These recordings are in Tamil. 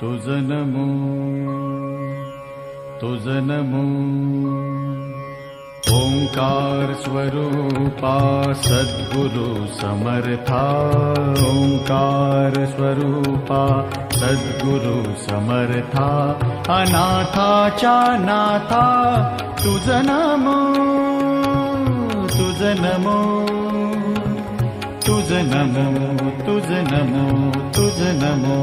तुज नमो तुज नमो ओङ्कार स्वरूपा सद्गुरु समर्था। ओङ्कार स्वरूपा सद्गुरु समर्था। अनाथा च नाथा तुज नमो तुज नमो तुज नमो तुज नमो तुज नमो।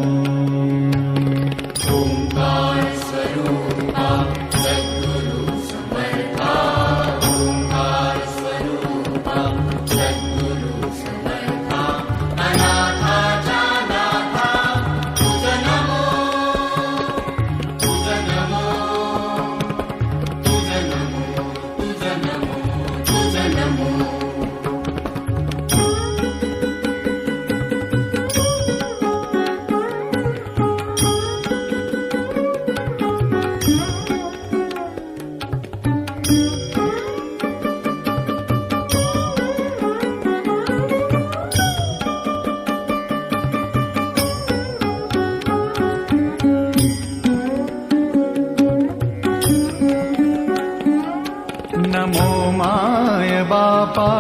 नमो माय बापा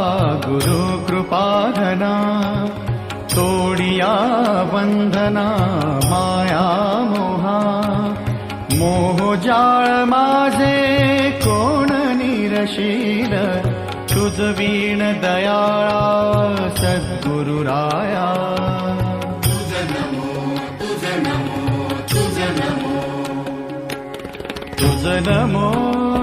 गुरु कृपाधना तोडिया बंधना माया मोहा। मोह जाळ माझे कोण निरशील? तुझ वीण दयाळा सद्गुरुराया तुझ नमो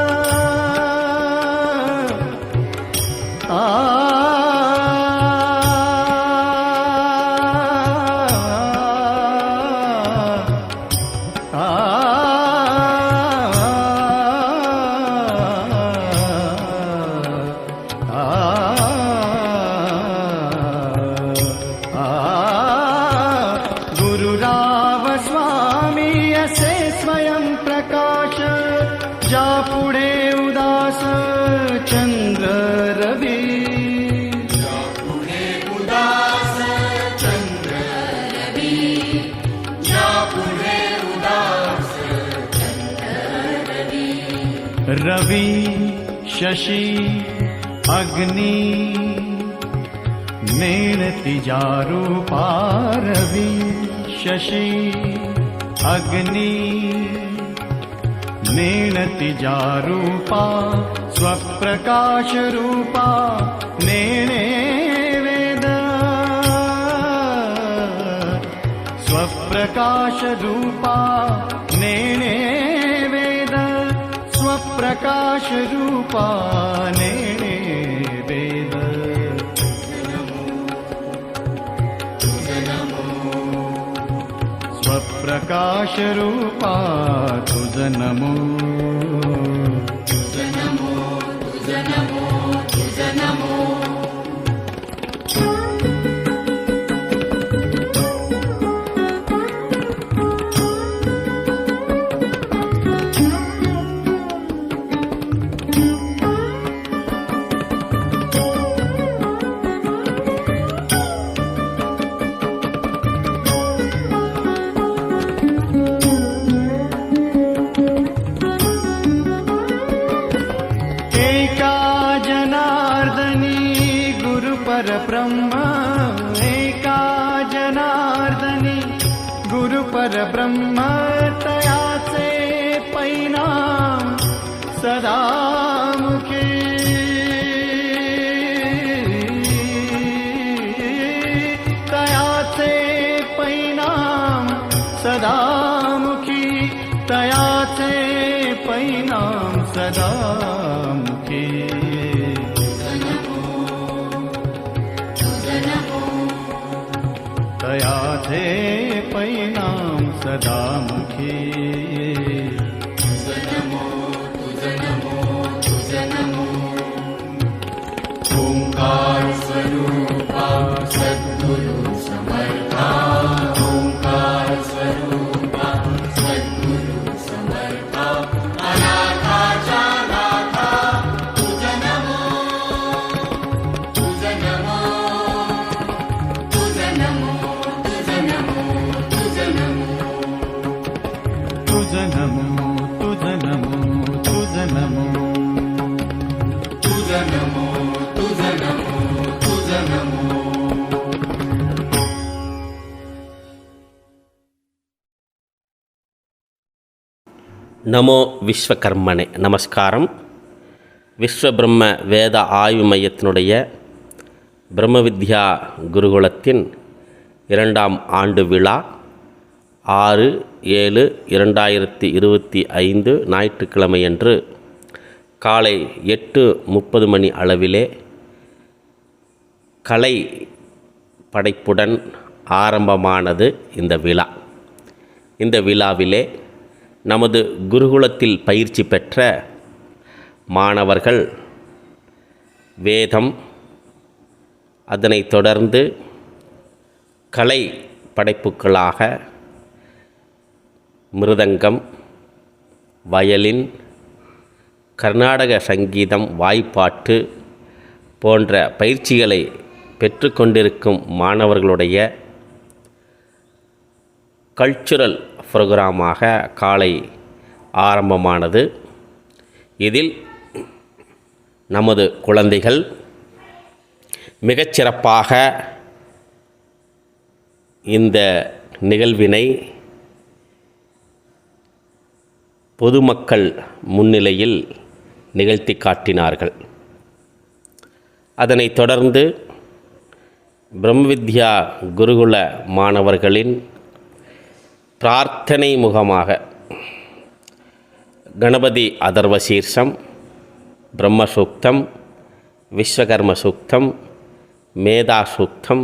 शशि अग्नि मेणतिजापा शशि अग्नि नेणतिजारूपा स्वप्रकाशरूपा नेणे वेद। स्वप्रकाशरूपा प्रकाशरूपाने वेद स्वप्रकाशरूपा तुज नमो you. સદામુખી நமோ விஸ்வகர்மனே. நமஸ்காரம். விஸ்வபிரம்ம வேத ஆய்வு மையத்தினுடைய பிரம்ம வித்யா குருகுலத்தின் இரண்டாம் ஆண்டு விழா ஆறு ஏழு இரண்டாயிரத்தி இருபத்தி ஐந்து ஞாயிற்றுக்கிழமையன்று காலை எட்டு முப்பது மணி அளவிலே கலை படைப்புடன் ஆரம்பமானது இந்த விழா. இந்த விழாவிலே நமது குருகுலத்தில் பயிற்சி பெற்ற மாணவர்கள் வேதம் அதனைத் தொடர்ந்து கலை படைப்புகளாக மிருதங்கம் வயலின் கர்நாடக சங்கீதம் வாய்ப்பாட்டு போன்ற பயிற்சிகளை பெற்றுக்கொண்டிருக்கும் மாணவர்களுடைய கல்ச்சுரல் ப்ரோக்ராமாக காலை ஆரம்பமானது. இதில் நமது குழந்தைகள் மிகச்சிறப்பாக இந்த நிகழ்வினை பொதுமக்கள் முன்னிலையில் நிகழ்த்தி காட்டினார்கள். அதனைத் தொடர்ந்து பிரம்மவித்யா குருகுல மாணவர்களின் பிரார்த்தனை முகமாக. கணபதி அதர்வ சீர்ஷம் பிரம்மசூக்தம் விஸ்வகர்ம சூக்தம் மேதா சூக்தம்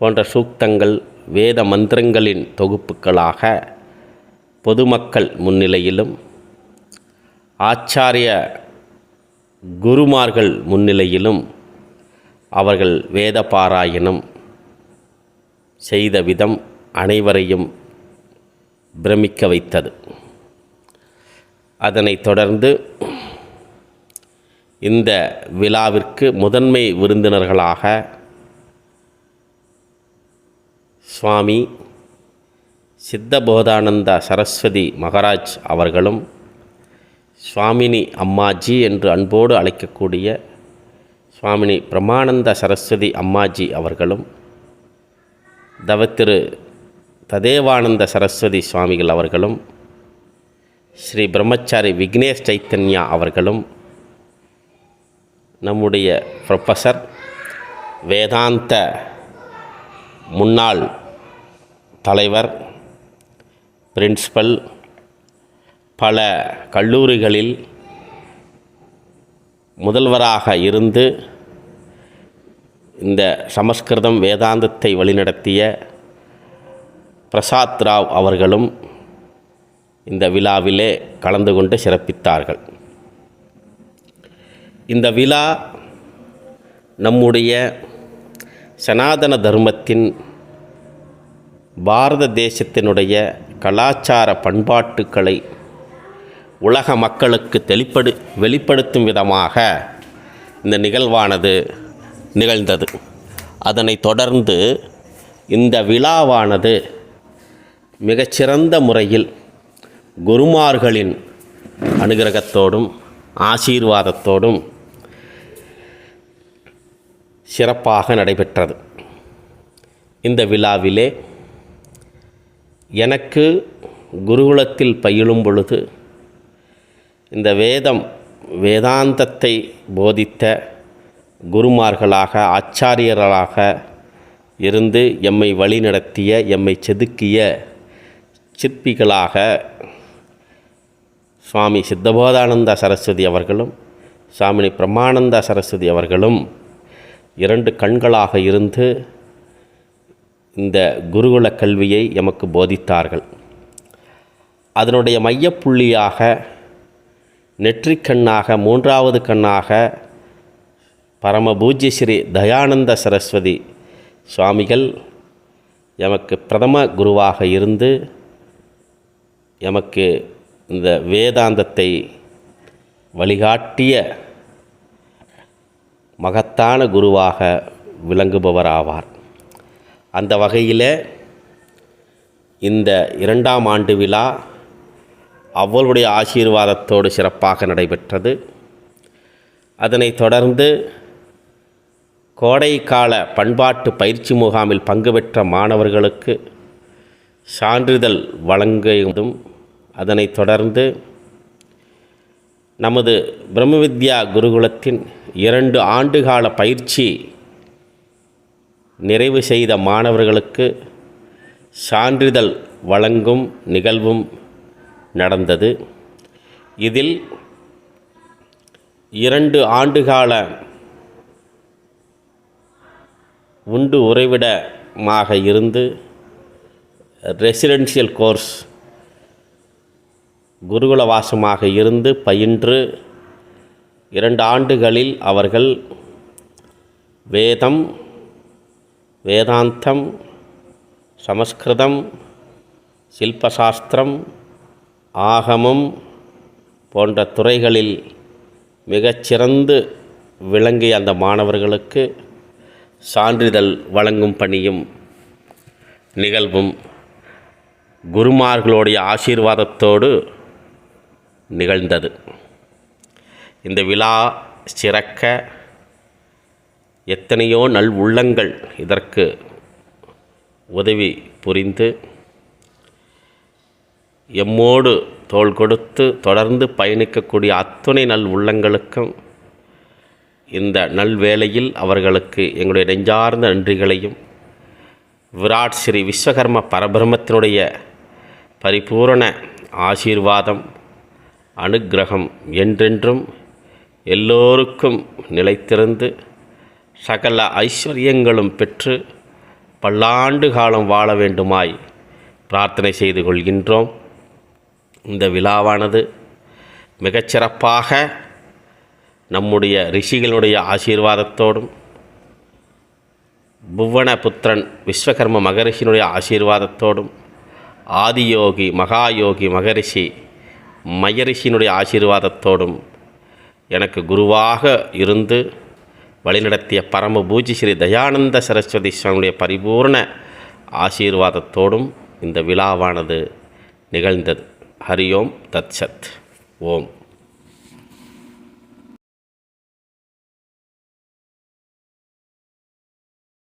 போன்ற சூக்தங்கள் வேத மந்திரங்களின் தொகுப்புகளாக பொதுமக்கள் முன்னிலையிலும் ஆச்சாரிய குருமார்கள் முன்னிலையிலும் அவர்கள் வேத பாராயணம் செய்த விதம் அனைவரையும் பிரமிக்க வைத்தது. அதனைத் தொடர்ந்து இந்த விழாவிற்கு முதன்மை விருந்தினர்களாக சுவாமி சித்தபோதானந்த சரஸ்வதி மகராஜ் அவர்களும் சுவாமினி அம்மாஜி என்று அன்போடு அழைக்கக்கூடிய சுவாமினி பிரமானந்த சரஸ்வதி அம்மாஜி அவர்களும் தவத்திரு ததேவானந்த சரஸ்வதி சுவாமிகள் அவர்களும் ஸ்ரீ பிரம்மச்சாரி விக்னேஷ் சைத்தன்யா அவர்களும் நம்முடைய ப்ரொஃபஸர் வேதாந்த முன்னாள் தலைவர் பிரின்ஸ்பல் பல கல்லூரிகளில் முதல்வராக இருந்து இந்த சமஸ்கிருதம் வேதாந்தத்தை வழிநடத்திய பிரசாத் ராவ் அவர்களும் இந்த விழாவிலே கலந்து கொண்டு சிறப்பித்தார்கள். இந்த விழா நம்முடைய சனாதன தர்மத்தின் பாரத தேசத்தினுடைய கலாச்சார பண்பாட்டுக்களை உலக மக்களுக்கு தெளிப்படு வெளிப்படுத்தும் விதமாக இந்த நிகழ்வானது நிகழ்ந்தது. அதனைத் தொடர்ந்து இந்த விழாவானது மிகச்சிறந்த முறையில் குருமார்களின் அனுகிரகத்தோடும் ஆசீர்வாதத்தோடும் சிறப்பாக நடைபெற்றது. இந்த விழாவிலே எனக்கு குருகுலத்தில் பயிலும் பொழுது இந்த வேதம் வேதாந்தத்தை போதித்த குருமார்களாக ஆச்சாரியர்களாக இருந்து எம்மை வழிநடத்திய எம்மை செதுக்கிய சிற்பிகளாக சுவாமி சித்தபோதானந்த சரஸ்வதி அவர்களும் சுவாமி பிரம்மானந்த சரஸ்வதி அவர்களும் இரண்டு கண்களாக இருந்து இந்த குருகுல கல்வியை எமக்கு போதித்தார்கள். அதனுடைய மையப்புள்ளியாக நெற்றிக்கண்ணாக மூன்றாவது கண்ணாக பரம பூஜ்ய ஸ்ரீ தயானந்த சரஸ்வதி சுவாமிகள் எமக்கு பிரதம குருவாக இருந்து எமக்கு இந்த வேதாந்தத்தை வழிகாட்டிய மகத்தான குருவாக விளங்குபவராவார். அந்த வகையில் இந்த இரண்டாம் ஆண்டு விழா அவர்களுடைய ஆசீர்வாதத்தோடு சிறப்பாக நடைபெற்றது. அதனைத் தொடர்ந்து கோடைக்கால பண்பாட்டு பயிற்சி முகாமில் பங்கு பெற்ற மாணவர்களுக்கு சான்றிதழ் வழங்குவதும் அதனைத் தொடர்ந்து நமது பிரம்ம வித்யா குருகுலத்தின் இரண்டு ஆண்டுகால பயிற்சி நிறைவு செய்த மாணவர்களுக்கு சான்றிதழ் வழங்கும் நிகழ்வும் நடந்தது. இதில் இரண்டு ஆண்டுகால உண்டு உறைவிடமாக இருந்து ரெசிடென்ஷியல் கோர்ஸ் குருகுல வாசமாக இருந்து பயின்று இரண்டு ஆண்டுகளில் அவர்கள் வேதம் வேதாந்தம் சமஸ்கிருதம் சில்பசாஸ்திரம் ஆகமம் போன்ற துறைகளில் மிகச்சிறந்து விளங்கிய அந்த மாணவர்களுக்கு சான்றிதழ் வழங்கும் பணியும் நிகழ்வும் குருமார்களுடைய ஆசீர்வாதத்தோடு நிகழ்ந்தது. இந்த விழா சிறக்க எத்தனையோ நல் உள்ளங்கள் இதற்கு உதவி புரிந்து எம்மோடு தோள் கொடுத்து தொடர்ந்து பயணிக்கக்கூடிய அத்துணை நல் உள்ளங்களுக்கும் இந்த நல்வேளையில் அவர்களுக்கு எங்களுடைய நெஞ்சார்ந்த நன்றிகளையும் விராட் ஸ்ரீ விஸ்வகர்ம பரபிரமத்தினுடைய பரிபூரண ஆசீர்வாதம் அனுக்கிரகம் என்றென்றும் எல்லோருக்கும் நிலைத்திருந்து சகல ஐஸ்வர்யங்களும் பெற்று பல்லாண்டு காலம் வாழ வேண்டுமாய் பிரார்த்தனை செய்து கொள்கின்றோம். இந்த விழாவானது மிகச்சிறப்பாக நம்முடைய ரிஷிகளுடைய ஆசீர்வாதத்தோடும் புவன புத்திரன் விஸ்வகர்ம மகரிஷியினுடைய ஆசீர்வாதத்தோடும் ஆதியோகி மகாயோகி மகரிஷி மயரிஷியினுடைய ஆசீர்வாதத்தோடும் எனக்கு குருவாக இருந்து வழிநடத்திய பரம பூஜி ஸ்ரீ தயானந்த சரஸ்வதி சுவாமியுடைய பரிபூர்ண ஆசீர்வாதத்தோடும் இந்த விழாவானது நிகழ்ந்தது. ஹரி ஓம் தத் சத். ஓம்.